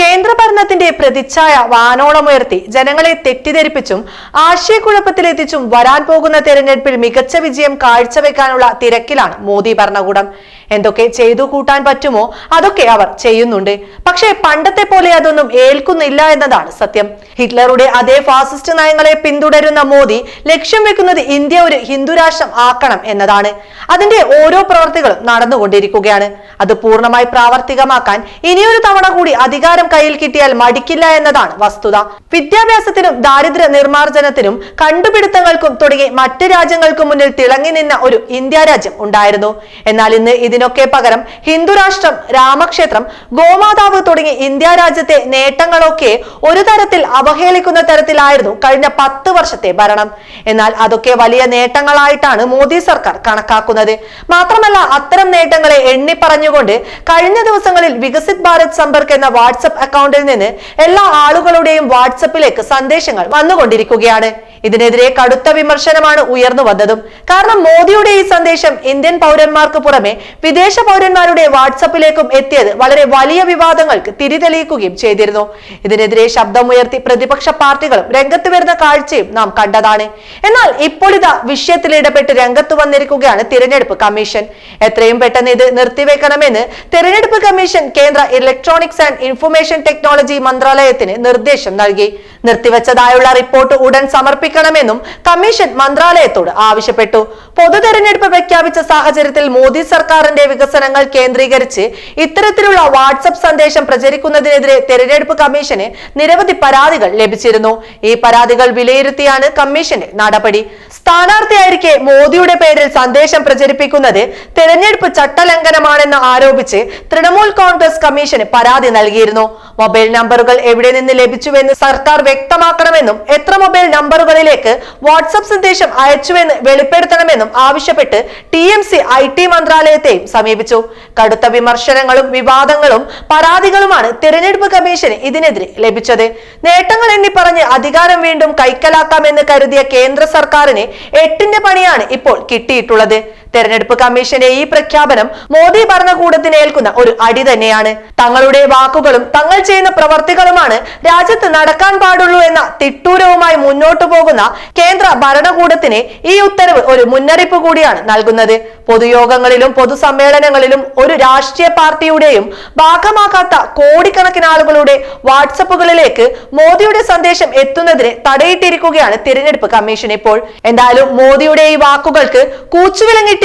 കേന്ദ്ര ഭരണത്തിന്റെ പ്രതിച്ഛായ വാനോളമുയർത്തി ജനങ്ങളെ തെറ്റിദ്ധരിപ്പിച്ചും ആശയക്കുഴപ്പത്തിലെത്തിച്ചും വരാൻ പോകുന്ന തെരഞ്ഞെടുപ്പിൽ മികച്ച വിജയം കാഴ്ചവെക്കാനുള്ള തിരക്കിലാണ് മോദി ഭരണകൂടം. എന്തൊക്കെ ചെയ്തു കൂട്ടാൻ പറ്റുമോ അതൊക്കെ അവർ ചെയ്യുന്നുണ്ട്. പക്ഷേ പണ്ടത്തെ പോലെ അതൊന്നും ഏൽക്കുന്നില്ല എന്നതാണ് സത്യം. ഹിറ്റ്ലറുടെ അതേ ഫാസിസ്റ്റ് നയങ്ങളെ പിന്തുടരുന്ന മോദി ലക്ഷ്യം വെക്കുന്നത് ഇന്ത്യ ഒരു ഹിന്ദുരാഷ്ട്രം ആക്കണം എന്നതാണ്. അതിന്റെ ഓരോ പ്രവർത്തികളും നടന്നുകൊണ്ടിരിക്കുകയാണ്. അത് പൂർണമായി പ്രാവർത്തികമാക്കാൻ ഇനിയൊരു തവണ കൂടി അധികാരം കയ്യിൽ കിട്ടിയാൽ മടിക്കില്ല എന്നതാണ് വസ്തുത. വിദ്യാഭ്യാസത്തിനും ദാരിദ്ര്യ നിർമ്മാർജനത്തിനും കണ്ടുപിടുത്തങ്ങൾക്കും തുടങ്ങി മറ്റ് രാജ്യങ്ങൾക്ക് മുന്നിൽ തിളങ്ങി നിന്ന ഒരു ഇന്ത്യ രാജ്യം ഉണ്ടായിരുന്നു. എന്നാൽ ഇന്ന് ഇതിനൊക്കെ പകരം ഹിന്ദുരാഷ്ട്രം രാമക്ഷേത്രം ഗോമാതാവ് തുടങ്ങി ഇന്ത്യ രാജ്യത്തെ നേട്ടങ്ങളൊക്കെ ഒരു തരത്തിൽ അവഹേളിക്കുന്ന തരത്തിലായിരുന്നു കഴിഞ്ഞ പത്ത് വർഷത്തെ ഭരണം. എന്നാൽ അതൊക്കെ വലിയ നേട്ടങ്ങളായിട്ടാണ് മോദി സർക്കാർ കണക്കാക്കുന്നത്. മാത്രമല്ല അത്തരം നേട്ടങ്ങളെ എണ്ണി പറഞ്ഞുകൊണ്ട് കഴിഞ്ഞ ദിവസങ്ങളിൽ വികസിത് ഭാരത് സമ്പർക്ക് എന്ന വാട്സപ്പ് അക്കൗണ്ടിൽ നിന്ന് എല്ലാ ആളുകളുടെയും വാട്സപ്പിലേക്ക് സന്ദേശങ്ങൾ വന്നുകൊണ്ടിരിക്കുകയാണ്. ഇതിനെതിരെ കടുത്ത വിമർശനമാണ് ഉയർന്നു വന്നതും. കാരണം മോദിയുടെ ഈ സന്ദേശം ഇന്ത്യൻ പൗരന്മാർക്ക് പുറമെ വിദേശ പൗരന്മാരുടെ വാട്സപ്പിലേക്കും എത്തിയത് വളരെ വലിയ വിവാദങ്ങൾക്ക് തിരിതെളിയിക്കുകയും ചെയ്തിരുന്നു. ഇതിനെതിരെ ശബ്ദമുയർത്തി പ്രതിപക്ഷ പാർട്ടികളും രംഗത്ത് വരുന്ന കാഴ്ചയും നാം കണ്ടതാണ്. എന്നാൽ ഇപ്പോൾ ഇതാ വിഷയത്തിൽ ഇടപെട്ട് രംഗത്ത് വന്നിരിക്കുകയാണ് തിരഞ്ഞെടുപ്പ് കമ്മീഷൻ. എത്രയും പെട്ടെന്ന് ഇത് നിർത്തിവെക്കണമെന്ന് തിരഞ്ഞെടുപ്പ് കമ്മീഷൻ കേന്ദ്ര ഇലക്ട്രോണിക്സ് ആൻഡ് ഇൻഫർമേഷൻ ടെക്നോളജി മന്ത്രാലയത്തിന് നിർദ്ദേശം നൽകി. നിർത്തിവെച്ചതായുള്ള റിപ്പോർട്ട് ഉടൻ സമർപ്പിക്കണമെന്നും കമ്മീഷൻ മന്ത്രാലയത്തോട് ആവശ്യപ്പെട്ടു. പൊതു തെരഞ്ഞെടുപ്പ് പ്രഖ്യാപിച്ച സാഹചര്യത്തിൽ മോദി സർക്കാരിന്റെ വികസനങ്ങൾ കേന്ദ്രീകരിച്ച് ഇത്തരത്തിലുള്ള വാട്സപ്പ് സന്ദേശം പ്രചരിക്കുന്നതിനെതിരെ തെരഞ്ഞെടുപ്പ് കമ്മീഷന് നിരവധി പരാതികൾ ലഭിച്ചിരുന്നു. ഈ പരാതികൾ വിലയിരുത്തിയാണ് കമ്മീഷന്റെ നടപടി. സ്ഥാനാർത്ഥിയായിരിക്കെ മോദിയുടെ പേരിൽ സന്ദേശം പ്രചരിപ്പിക്കുന്നത് തെരഞ്ഞെടുപ്പ് ചട്ടലംഘനമാണെന്ന് ആരോപിച്ച് തൃണമൂൽ കോൺഗ്രസ് കമ്മീഷന് പരാതി നൽകിയിരുന്നു. മൊബൈൽ നമ്പറുകൾ എവിടെ നിന്ന് ലഭിച്ചുവെന്ന് സർക്കാർ വ്യക്തമാക്കണമെന്നും എത്ര മൊബൈൽ നമ്പറുകളിലേക്ക് വാട്സപ്പ് സന്ദേശം അയച്ചുവെന്ന് വെളിപ്പെടുത്തണമെന്നും ആവശ്യപ്പെട്ട് T M C I T മന്ത്രാലയത്തെയും സമീപിച്ചു. കടുത്ത വിമർശനങ്ങളും വിവാദങ്ങളും പരാതികളുമാണ് തെരഞ്ഞെടുപ്പ് കമ്മീഷന് ഇതിനെതിരെ ലഭിച്ചത്. നേട്ടങ്ങൾ എണ്ണി പറഞ്ഞ് അധികാരം വീണ്ടും കൈക്കലാക്കാമെന്ന് കരുതിയ കേന്ദ്ര സർക്കാരിന് എട്ടിന്റെ പണിയാണ് ഇപ്പോൾ കിട്ടിയിട്ടുള്ളത്. തെരഞ്ഞെടുപ്പ് കമ്മീഷന്റെ ഈ പ്രഖ്യാപനം മോദി ഭരണകൂടത്തിന് ഏൽക്കുന്ന ഒരു അടി തന്നെയാണ്. തങ്ങളുടെ വാക്കുകളും തങ്ങൾ ചെയ്യുന്ന പ്രവർത്തികളുമാണ് രാജ്യത്ത് നടക്കാൻ പാടുള്ളൂ എന്ന തിട്ടൂരവുമായി മുന്നോട്ടു പോകുന്ന കേന്ദ്ര ഭരണകൂടത്തിന് ഈ ഉത്തരവ് ഒരു മുന്നറിയിപ്പ് കൂടിയാണ് നൽകുന്നത്. പൊതുയോഗങ്ങളിലും പൊതുസമ്മേളനങ്ങളിലും ഒരു രാഷ്ട്രീയ പാർട്ടിയുടെയും ഭാഗമാക്കാത്ത കോടിക്കണക്കിന് ആളുകളുടെ വാട്സപ്പുകളിലേക്ക് മോദിയുടെ സന്ദേശം എത്തുന്നതിന് തടയിട്ടിരിക്കുകയാണ് തിരഞ്ഞെടുപ്പ് കമ്മീഷൻ ഇപ്പോൾ. എന്തായാലും മോദിയുടെ ഈ വാക്കുകൾക്ക്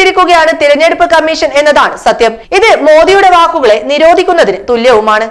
കൂച്ചുവിലങ്ങിട്ടിരിക്കുകയാണ് തിരഞ്ഞെടുപ്പ് കമ്മീഷൻ എന്നതാണ് സത്യം. ഇത് മോദിയുടെ വാക്കുകളെ നിരോധിക്കുന്നതിന് തുല്യവുമാണ്.